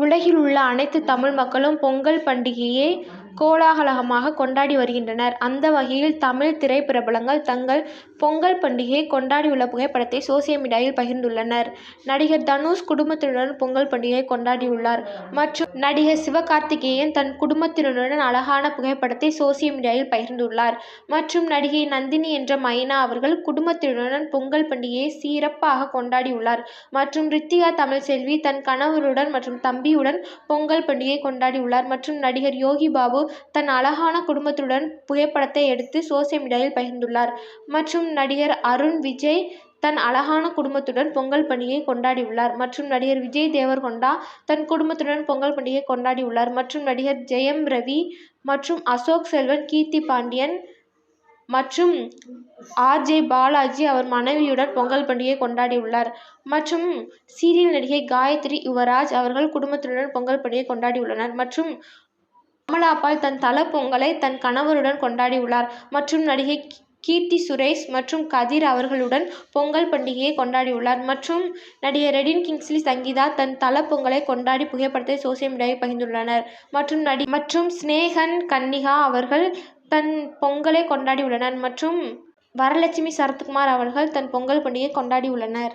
உலகில் உள்ள அனைத்து தமிழ் மக்களும் பொங்கல் பண்டிகையை கோலாகலமாக கொண்டாடி வருகின்றனர். அந்த வகையில் தமிழ் திரைப்பிரபலங்கள் தங்கள் பொங்கல் பண்டிகையை கொண்டாடியுள்ள புகைப்படத்தை சோசியல் மீடியாவில் பகிர்ந்துள்ளனர். நடிகர் தனுஷ் குடும்பத்தினருடன் பொங்கல் பண்டிகையை கொண்டாடியுள்ளார். மற்றும் நடிகர் சிவகார்த்திகேயன் தன் குடும்பத்தினருடன் அழகான புகைப்படத்தை சோசியல் மீடியாவில் பகிர்ந்துள்ளார். மற்றும் நடிகை நந்தினி என்ற மைனா அவர்கள் குடும்பத்தினருடன் பொங்கல் பண்டிகையை சிறப்பாக கொண்டாடியுள்ளார். மற்றும் ரித்திகா தமிழ்செல்வி தன் கணவருடன் மற்றும் தம்பியுடன் பொங்கல் பண்டிகையை கொண்டாடியுள்ளார். மற்றும் நடிகர் யோகி பாபு தன் அழகான குடும்பத்துடன் புகைப்படத்தை எடுத்து சோசியல் மீடியாவில் பகிர்ந்துள்ளார். மற்றும் நடிகர் அருண் விஜய் தன் அழகான குடும்பத்துடன் பொங்கல் பண்டிகையை கொண்டாடியுள்ளார். மற்றும் நடிகர் விஜய் தேவர்கொண்டா தன் குடும்பத்துடன் பொங்கல் பண்டிகையை கொண்டாடியுள்ளார். மற்றும் நடிகர் ஜெயம் ரவி மற்றும் அசோக் செல்வன் கீர்த்தி பாண்டியன் மற்றும் ஆர்ஜே பாலாஜி அவர் மனைவியுடன் பொங்கல் பண்டிகையை கொண்டாடியுள்ளார். மற்றும் சீரியல் நடிகை காயத்ரி யுவராஜ் அவர்கள் குடும்பத்தினருடன் பொங்கல் பண்டிகையை கொண்டாடியுள்ளனர். மற்றும் அமலாபால் தன் தல பொங்கலை தன் கணவருடன் கொண்டாடியுள்ளார். மற்றும் நடிகை கீர்த்தி சுரேஷ் மற்றும் கதிர் அவர்களுடன் பொங்கல் பண்டிகையை கொண்டாடியுள்ளார். மற்றும் நடிகை ரெடின் கிங்ஸ்லி சங்கீதா தன் தல பொங்கலை கொண்டாடி புகைப்படத்தை சோசியல் மீடியாவில் பகிர்ந்துள்ளனர். மற்றும் நடி மற்றும் சினேகன் கன்னிகா அவர்கள் தன் பொங்கலை கொண்டாடியுள்ளனர். மற்றும் வரலட்சுமி சரத்குமார் அவர்கள் தன் பொங்கல் பண்டிகையை கொண்டாடியுள்ளனர்.